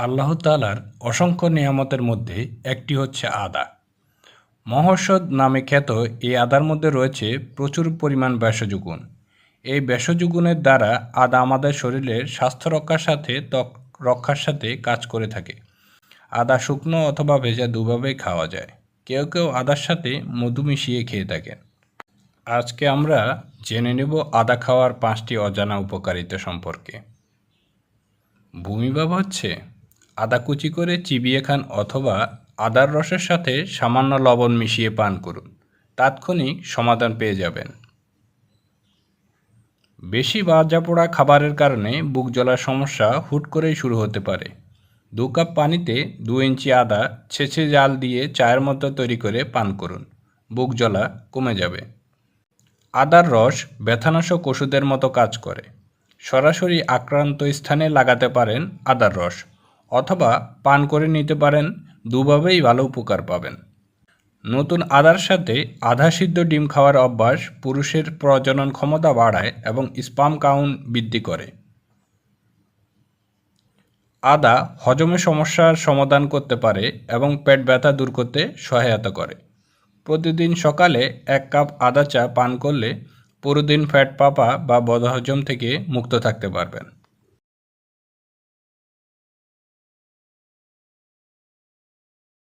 আল্লাহ তাআলার অসংখ্য নিয়ামতের মধ্যে একটি হচ্ছে আদা। মহৌষধ নামে খ্যাত এই আদার মধ্যে রয়েছে প্রচুর পরিমাণ ভেষজ এই ভেষজ গুণের দ্বারা আদা আমাদের শরীরের স্বাস্থ্য রক্ষার সাথে ত্বক রক্ষার সাথে কাজ করে থাকে। আদা শুকনো অথবা ভেজা দুভাবেই খাওয়া যায়। কেউ কেউ আদার সাথে মধু মিশিয়ে খেয়ে থাকেন। আজকে আমরা জেনে নেব আদা খাওয়ার পাঁচটি অজানা উপকারিতা সম্পর্কে। ভূমিভাব হচ্ছে আদা কুচি করে চিবিয়ে খান অথবা আদার রসের সাথে সামান্য লবণ মিশিয়ে পান করুন। তাৎক্ষণিক সমাধান পেয়ে যাবেন। বেশি ভাজা পোড়া খাবারের কারণে বুক জ্বলার সমস্যা হুট করেই শুরু হতে পারে। দু কাপ পানিতে দু ইঞ্চি আদা ছেঁচে জাল দিয়ে চায়ের মতো তৈরি করে পান করুন। বুক জ্বলা কমে যাবে। আদার রস ব্যথানাশক ওষুধের মতো কাজ করে। সরাসরি আক্রান্ত স্থানে লাগাতে পারেন আদার রস। অথবা পান করে নিতে পারেন, দুভাবেই ভালো উপকার পাবেন। নতুন আদার সাথে আধা সিদ্ধ ডিম খাওয়ার অভ্যাস পুরুষের প্রজনন ক্ষমতা বাড়ায় এবং স্পাম কাউন্ট বৃদ্ধি করে। আদা হজমে সমস্যার সমাধান করতে পারে এবং পেট ব্যথা দূর করতে সহায়তা করে। প্রতিদিন সকালে এক কাপ আদা চা পান করলে পুরোদিন ফ্যাট পাপা বা বদহজম থেকে মুক্ত থাকতে পারবেন।